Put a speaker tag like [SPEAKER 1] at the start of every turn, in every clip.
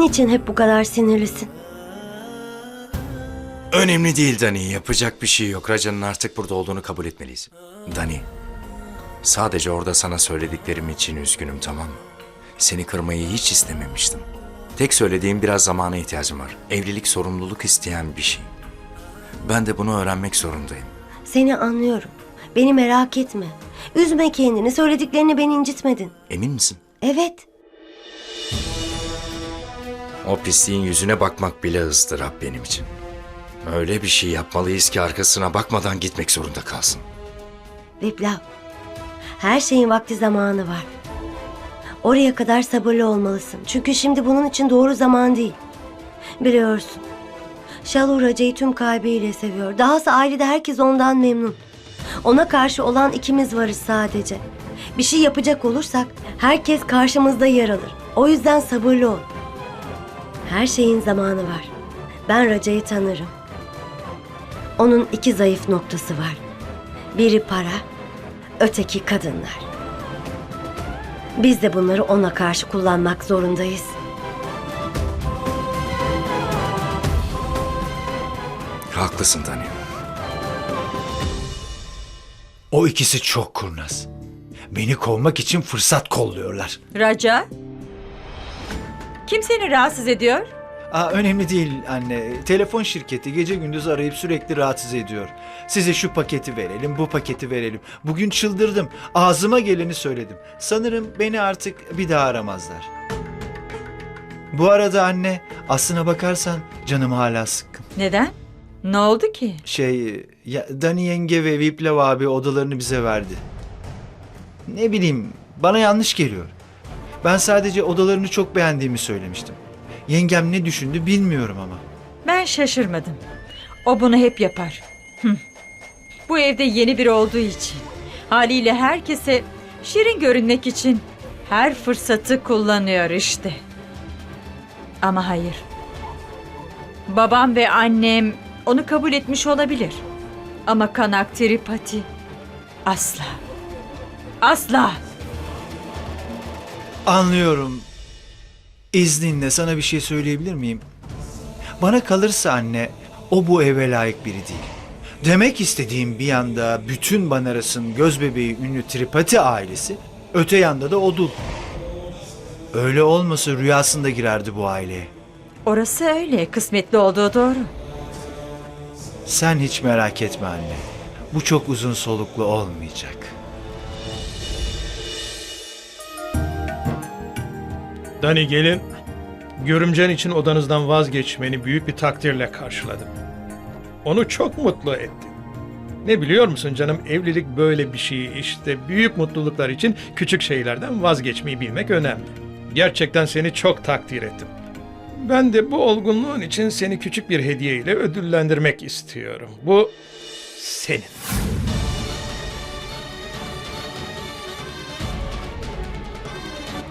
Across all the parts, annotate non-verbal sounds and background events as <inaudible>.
[SPEAKER 1] Niçin hep bu kadar sinirlisin?
[SPEAKER 2] Önemli değil Dani. Yapacak bir şey yok. Raca'nın artık burada olduğunu kabul etmeliyiz. Dani, sadece orada sana söylediklerim için üzgünüm tamam mı? Seni kırmayı hiç istememiştim. Tek söylediğim biraz zamana ihtiyacım var. Evlilik sorumluluk isteyen bir şey. Ben de bunu öğrenmek zorundayım.
[SPEAKER 1] Seni anlıyorum. Beni merak etme. Üzme kendini. Söylediklerini beni incitmedin.
[SPEAKER 2] Emin misin?
[SPEAKER 1] Evet.
[SPEAKER 2] O pisliğin yüzüne bakmak bile ızdırap benim için. Öyle bir şey yapmalıyız ki arkasına bakmadan gitmek zorunda kalsın.
[SPEAKER 1] Viplav. Her şeyin vakti zamanı var. Oraya kadar sabırlı olmalısın. Çünkü şimdi bunun için doğru zaman değil. Biliyorsun. Şalur Hacı'yı tüm kalbiyle seviyor. Dahası ailede herkes ondan memnun. Ona karşı olan ikimiz varız sadece. Bir şey yapacak olursak herkes karşımızda yer alır. O yüzden sabırlı ol. Her şeyin zamanı var. Ben Raca'yı tanırım. Onun iki zayıf noktası var. Biri para, öteki kadınlar. Biz de bunları ona karşı kullanmak zorundayız.
[SPEAKER 2] Haklısın Dani.
[SPEAKER 3] O ikisi çok kurnaz. Beni kovmak için fırsat kolluyorlar.
[SPEAKER 4] Raca? Kim seni rahatsız ediyor?
[SPEAKER 3] Aa, önemli değil anne. Telefon şirketi gece gündüz arayıp sürekli rahatsız ediyor. Size şu paketi verelim, bu paketi verelim. Bugün çıldırdım. Ağzıma geleni söyledim. Sanırım beni artık bir daha aramazlar. Bu arada anne, aslına bakarsan canım hala sıkkın.
[SPEAKER 4] Neden? Ne oldu ki?
[SPEAKER 3] Şey, ya, Dani yenge ve Viplav abi odalarını bize verdi. Ne bileyim, bana yanlış geliyor. Ben sadece odalarını çok beğendiğimi söylemiştim. Yengem ne düşündü bilmiyorum ama.
[SPEAKER 4] Ben şaşırmadım. O bunu hep yapar. Bu evde yeni biri olduğu için. Haliyle herkese şirin görünmek için her fırsatı kullanıyor işte. Ama hayır. Babam ve annem onu kabul etmiş olabilir. Ama Kanak Tripati asla. Asla.
[SPEAKER 3] Anlıyorum. İzninle sana bir şey söyleyebilir miyim? Bana kalırsa anne, o bu eve layık biri değil. Demek istediğim bir yanda bütün Banaras'ın göz bebeği ünlü Tripati ailesi, öte yanda da Odul. Öyle olmasa rüyasında girerdi bu aileye.
[SPEAKER 4] Orası öyle. Kısmetli olduğu doğru.
[SPEAKER 3] Sen hiç merak etme anne. Bu çok uzun soluklu olmayacak.
[SPEAKER 5] Dani gelin, görümcen için odanızdan vazgeçmeni büyük bir takdirle karşıladım. Onu çok mutlu ettin. Ne biliyor musun canım evlilik böyle bir şey işte büyük mutluluklar için küçük şeylerden vazgeçmeyi bilmek önemli. Gerçekten seni çok takdir ettim. Ben de bu olgunluğun için seni küçük bir hediye ile ödüllendirmek istiyorum. Bu senin.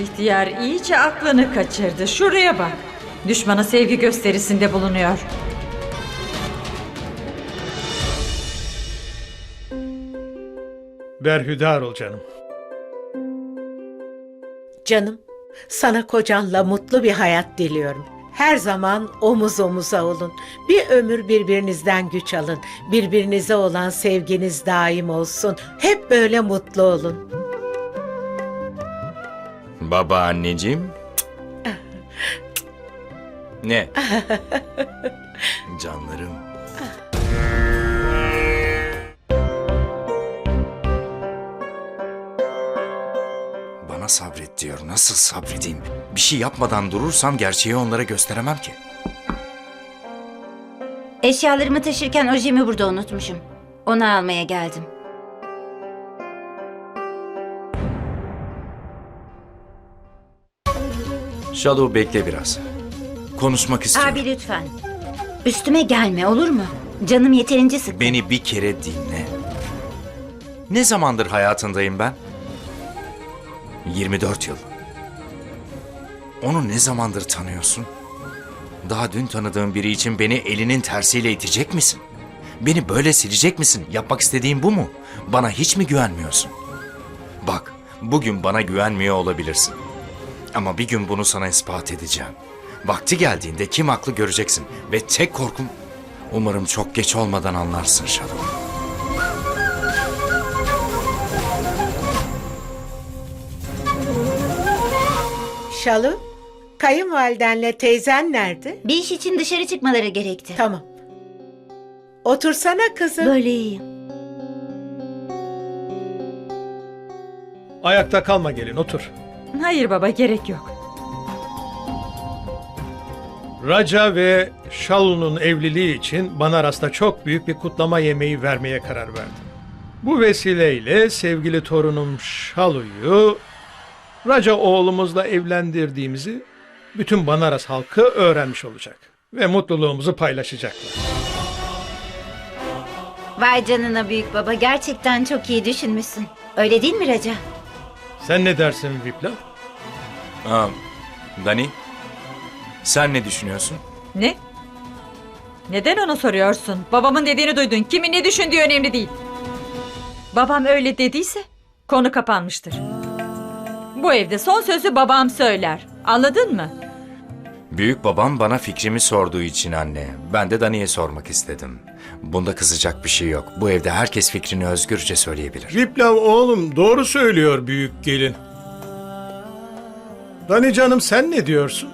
[SPEAKER 4] İhtiyar iyice aklını kaçırdı. Şuraya bak. Düşmana sevgi gösterisinde bulunuyor.
[SPEAKER 5] Berhudar ol canım.
[SPEAKER 6] Canım, sana kocanla mutlu bir hayat diliyorum. Her zaman omuz omuza olun. Bir ömür birbirinizden güç alın. Birbirinize olan sevginiz daim olsun. Hep böyle mutlu olun.
[SPEAKER 2] Baba anneciğim. ne? <laughs> Canlarım. Bana sabret diyor. Nasıl sabredeyim? Bir şey yapmadan durursam gerçeği onlara gösteremem ki.
[SPEAKER 7] Eşyalarımı taşırken ojemi burada unutmuşum. Onu almaya geldim.
[SPEAKER 2] Shadow bekle biraz. Konuşmak istiyorum.
[SPEAKER 7] Abi lütfen. Üstüme gelme olur mu? Canım yeterince sık.
[SPEAKER 2] Beni bir kere dinle. Ne zamandır hayatındayım ben? 24 yıl. Onu ne zamandır tanıyorsun? Daha dün tanıdığım biri için beni elinin tersiyle itecek misin? Beni böyle silecek misin? Yapmak istediğin bu mu? Bana hiç mi güvenmiyorsun? Bak, bugün bana güvenmiyor olabilirsin. Ama bir gün bunu sana ispat edeceğim. Vakti geldiğinde kim haklı göreceksin. Ve tek korkum umarım çok geç olmadan anlarsın Şalu.
[SPEAKER 6] Şalu, kayınvalidenle teyzen nerede?
[SPEAKER 7] Bir iş için dışarı çıkmaları gerekti.
[SPEAKER 6] Tamam. Otursana kızım.
[SPEAKER 1] Böyle iyiyim.
[SPEAKER 5] Ayakta kalma gelin otur.
[SPEAKER 4] Hayır baba gerek yok.
[SPEAKER 5] Raja ve Shalu'nun evliliği için Banaras'ta çok büyük bir kutlama yemeği vermeye karar verdim. Bu vesileyle sevgili torunum Shalu'yu Raja oğlumuzla evlendirdiğimizi bütün Banaras halkı öğrenmiş olacak. Ve mutluluğumuzu paylaşacaklar.
[SPEAKER 7] Vay canına büyük baba gerçekten çok iyi düşünmüşsün. Öyle değil mi Raca?
[SPEAKER 5] Sen ne dersin Vipla?
[SPEAKER 2] Aa, Dani, sen ne düşünüyorsun?
[SPEAKER 4] Ne? Neden onu soruyorsun? Babamın dediğini duydun. Kimin ne düşündüğü önemli değil. Babam öyle dediyse konu kapanmıştır. Bu evde son sözü babam söyler. Anladın mı?
[SPEAKER 2] Büyük babam bana fikrimi sorduğu için anne. Ben de Dani'ye sormak istedim. Bunda kızacak bir şey yok. Bu evde herkes fikrini özgürce söyleyebilir.
[SPEAKER 5] Viplav oğlum doğru söylüyor büyük gelin. Dani canım sen ne diyorsun?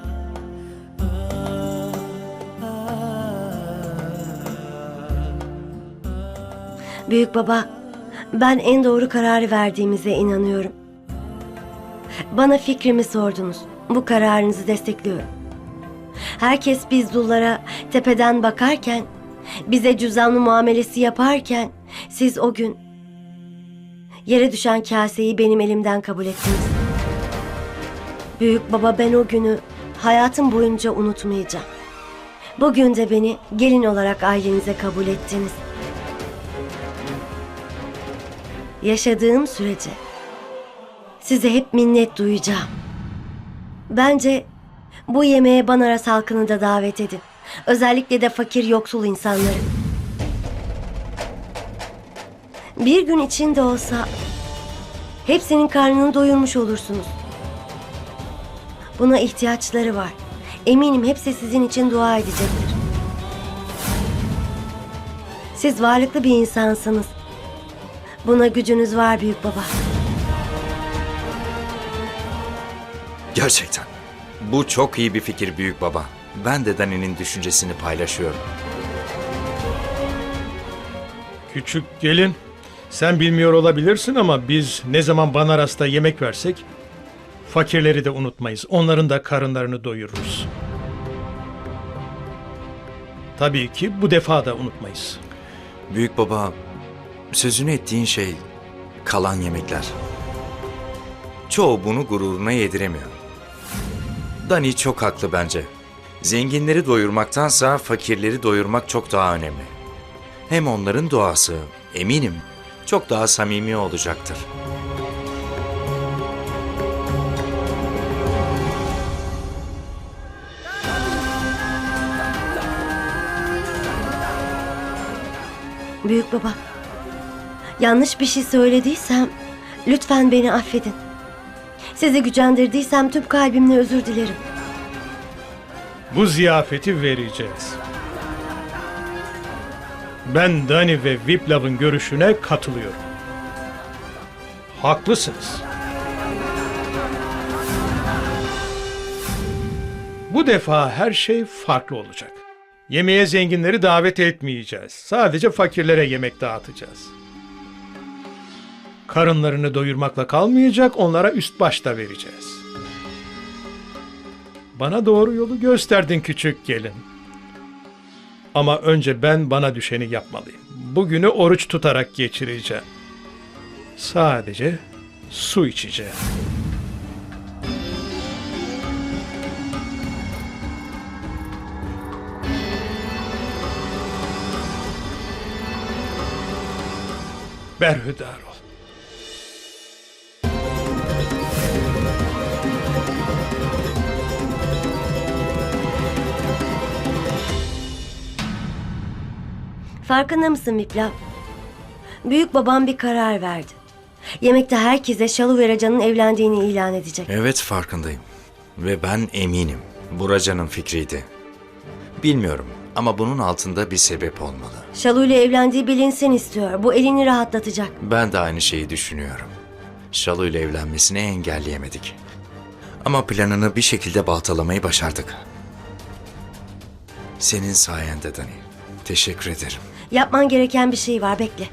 [SPEAKER 1] Büyük baba, ben en doğru kararı verdiğimize inanıyorum. Bana fikrimi sordunuz. Bu kararınızı destekliyorum. Herkes biz dullara tepeden bakarken, bize cüzdanlı muamelesi yaparken, siz o gün yere düşen kaseyi benim elimden kabul ettiniz. Büyük baba ben o günü hayatım boyunca unutmayacağım. Bugün de beni gelin olarak ailenize kabul ettiniz. Yaşadığım sürece size hep minnet duyacağım. Bence bu yemeğe Banaras halkını da davet edin. Özellikle de fakir yoksul insanları. Bir gün içinde olsa hepsinin karnını doyurmuş olursunuz. Buna ihtiyaçları var. Eminim hepsi sizin için dua edecektir. Siz varlıklı bir insansınız. Buna gücünüz var büyük baba.
[SPEAKER 2] Gerçekten. Bu çok iyi bir fikir büyük baba. Ben de Dani'nin düşüncesini paylaşıyorum.
[SPEAKER 5] Küçük gelin, sen bilmiyor olabilirsin ama biz ne zaman Banaras'ta yemek versek fakirleri de unutmayız. Onların da karınlarını doyururuz. Tabii ki bu defa da unutmayız.
[SPEAKER 2] Büyük baba, sözünü ettiğin şey kalan yemekler. Çoğu bunu gururuna yediremiyor. Dani çok haklı bence. Zenginleri doyurmaktansa fakirleri doyurmak çok daha önemli. Hem onların duası eminim çok daha samimi olacaktır.
[SPEAKER 1] Büyük baba. Yanlış bir şey söylediysem lütfen beni affedin. Sizi gücendirdiysem tüm kalbimle özür dilerim.
[SPEAKER 5] Bu ziyafeti vereceğiz. Ben Dani ve Viplav'ın görüşüne katılıyorum. Haklısınız. Bu defa her şey farklı olacak. Yemeğe zenginleri davet etmeyeceğiz. Sadece fakirlere yemek dağıtacağız. Karınlarını doyurmakla kalmayacak, onlara üst başta vereceğiz. Bana doğru yolu gösterdin küçük gelin. Ama önce ben bana düşeni yapmalıyım. Bugünü oruç tutarak geçireceğim. Sadece su içeceğim. Berhudar ol.
[SPEAKER 1] Farkında mısın Viplav? Büyük babam bir karar verdi. Yemekte herkese Şalu ve Raca'nın evlendiğini ilan edecek.
[SPEAKER 2] Evet farkındayım. Ve ben eminim. Bu Raca'nın fikriydi. Bilmiyorum ama bunun altında bir sebep olmalı.
[SPEAKER 1] Şalu ile evlendiği bilinsin istiyor. Bu elini rahatlatacak.
[SPEAKER 2] Ben de aynı şeyi düşünüyorum. Şalu ile evlenmesini engelleyemedik. Ama planını bir şekilde baltalamayı başardık. Senin sayende Dani. Teşekkür ederim.
[SPEAKER 1] Yapman gereken bir şey var. Bekle.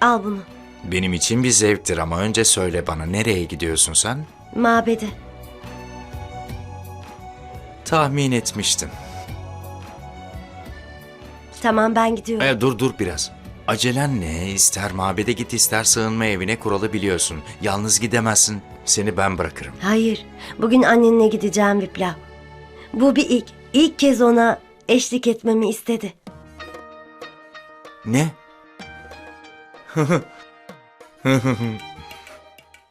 [SPEAKER 1] Al bunu.
[SPEAKER 2] Benim için bir zevktir ama önce söyle bana nereye gidiyorsun sen?
[SPEAKER 1] Mabede.
[SPEAKER 2] Tahmin etmiştim.
[SPEAKER 1] Tamam ben gidiyorum.
[SPEAKER 2] E, dur dur biraz. Acelen ne? İster mabede git ister sığınma evine kuralı biliyorsun. Yalnız gidemezsin. Seni ben bırakırım.
[SPEAKER 1] Hayır. Bugün annenle gideceğim Viplav. Bu bir ilk. İlk kez ona eşlik etmemi istedi.
[SPEAKER 2] Ne? <laughs>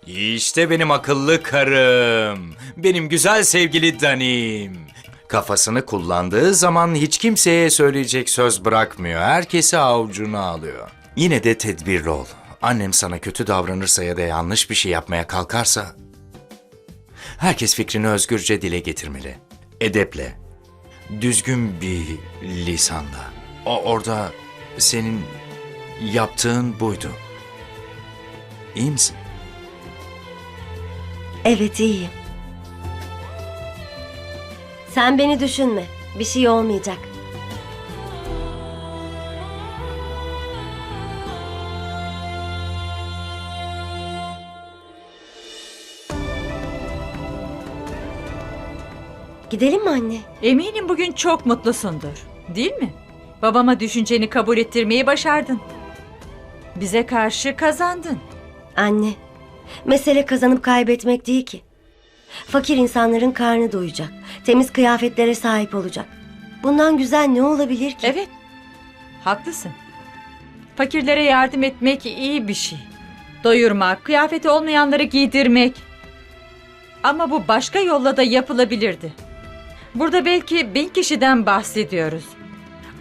[SPEAKER 2] işte benim akıllı karım. Benim güzel sevgili Danim. Kafasını kullandığı zaman hiç kimseye söyleyecek söz bırakmıyor. Herkesi avucuna alıyor. Yine de tedbirli ol. Annem sana kötü davranırsa ya da yanlış bir şey yapmaya kalkarsa... Herkes fikrini özgürce dile getirmeli. Edeple. Düzgün bir lisanla. O orada senin yaptığın buydu. İyi misin?
[SPEAKER 1] Evet iyiyim. Sen beni düşünme. Bir şey olmayacak. Gidelim mi anne?
[SPEAKER 4] Eminim bugün çok mutlusundur. Değil mi? Babama düşünceni kabul ettirmeyi başardın. Bize karşı kazandın.
[SPEAKER 1] Anne, mesele kazanıp kaybetmek değil ki. Fakir insanların karnı doyacak. Temiz kıyafetlere sahip olacak. Bundan güzel ne olabilir ki?
[SPEAKER 4] Evet. Haklısın. Fakirlere yardım etmek iyi bir şey. Doyurmak, kıyafeti olmayanları giydirmek. Ama bu başka yolla da yapılabilirdi. Burada belki bin kişiden bahsediyoruz.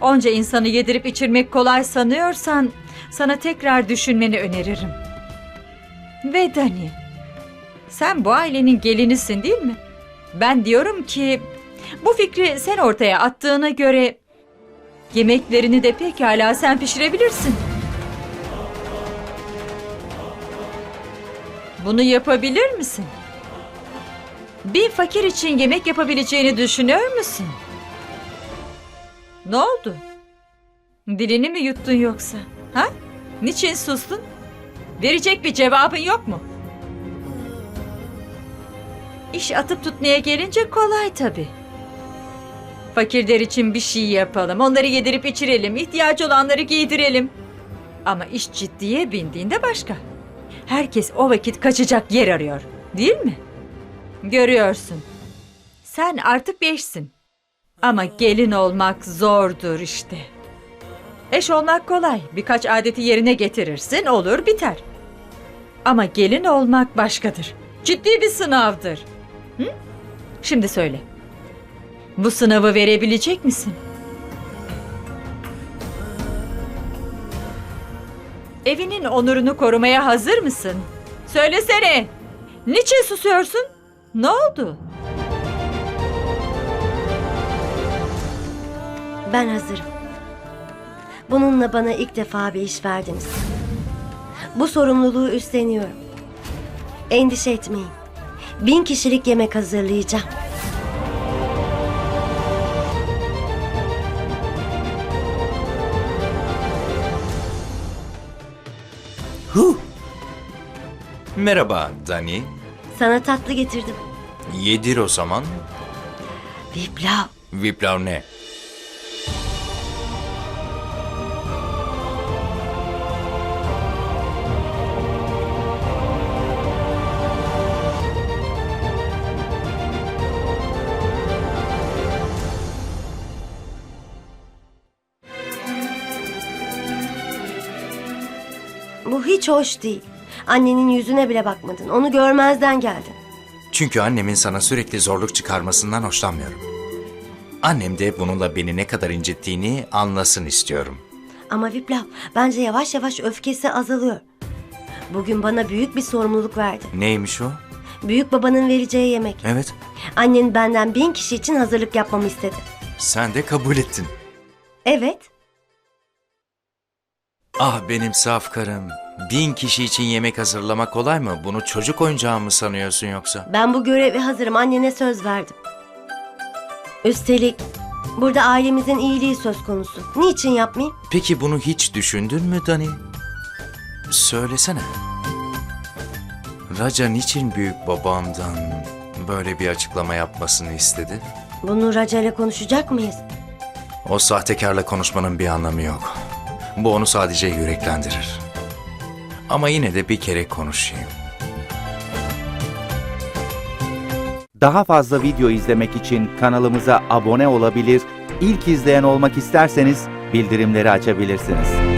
[SPEAKER 4] Onca insanı yedirip içirmek kolay sanıyorsan sana tekrar düşünmeni öneririm. Ve Dani, sen bu ailenin gelinisin değil mi? Ben diyorum ki bu fikri sen ortaya attığına göre yemeklerini de pekala sen pişirebilirsin. Bunu yapabilir misin? Bir fakir için yemek yapabileceğini düşünüyor musun? Ne oldu? Dilini mi yuttun yoksa? Ha? Niçin sustun? Verecek bir cevabın yok mu? İş atıp tutmaya gelince kolay tabii. Fakirler için bir şey yapalım. Onları yedirip içirelim. ihtiyacı olanları giydirelim. Ama iş ciddiye bindiğinde başka. Herkes o vakit kaçacak yer arıyor. Değil mi? Görüyorsun. Sen artık bir eşsin. Ama gelin olmak zordur işte. Eş olmak kolay. Birkaç adeti yerine getirirsin, olur biter. Ama gelin olmak başkadır. Ciddi bir sınavdır. Hı? Şimdi söyle. Bu sınavı verebilecek misin? Evinin onurunu korumaya hazır mısın? Söylesene. Niçin susuyorsun? Ne oldu?
[SPEAKER 1] Ben hazırım. Bununla bana ilk defa bir iş verdiniz. Bu sorumluluğu üstleniyorum. Endişe etmeyin. Bin kişilik yemek hazırlayacağım.
[SPEAKER 2] Huh. Merhaba Dani.
[SPEAKER 1] Sana tatlı getirdim.
[SPEAKER 2] Yedir o zaman.
[SPEAKER 1] Viplav.
[SPEAKER 2] Viplav ne?
[SPEAKER 1] Bu hiç hoş değil. Annenin yüzüne bile bakmadın. Onu görmezden geldin.
[SPEAKER 2] Çünkü annemin sana sürekli zorluk çıkarmasından hoşlanmıyorum. Annem de bununla beni ne kadar incittiğini anlasın istiyorum.
[SPEAKER 1] Ama Viplav bence yavaş yavaş öfkesi azalıyor. bugün bana büyük bir sorumluluk verdi.
[SPEAKER 2] Neymiş o?
[SPEAKER 1] Büyük babanın vereceği yemek.
[SPEAKER 2] Evet.
[SPEAKER 1] Annen benden bin kişi için hazırlık yapmamı istedi.
[SPEAKER 2] Sen de kabul ettin.
[SPEAKER 1] Evet.
[SPEAKER 2] Ah benim saf karım. Bin kişi için yemek hazırlamak kolay mı? Bunu çocuk oyuncağı mı sanıyorsun yoksa?
[SPEAKER 1] Ben bu göreve hazırım. Annene söz verdim. Üstelik burada ailemizin iyiliği söz konusu. Niçin yapmayayım?
[SPEAKER 2] Peki bunu hiç düşündün mü Dani? Söylesene. Raja niçin büyük babamdan böyle bir açıklama yapmasını istedi?
[SPEAKER 1] Bunu Raca ile konuşacak mıyız?
[SPEAKER 2] O sahtekarla konuşmanın bir anlamı yok. Bu onu sadece yüreklendirir. Ama yine de bir kere konuşayım.
[SPEAKER 8] Daha fazla video izlemek için kanalımıza abone olabilir, ilk izleyen olmak isterseniz bildirimleri açabilirsiniz.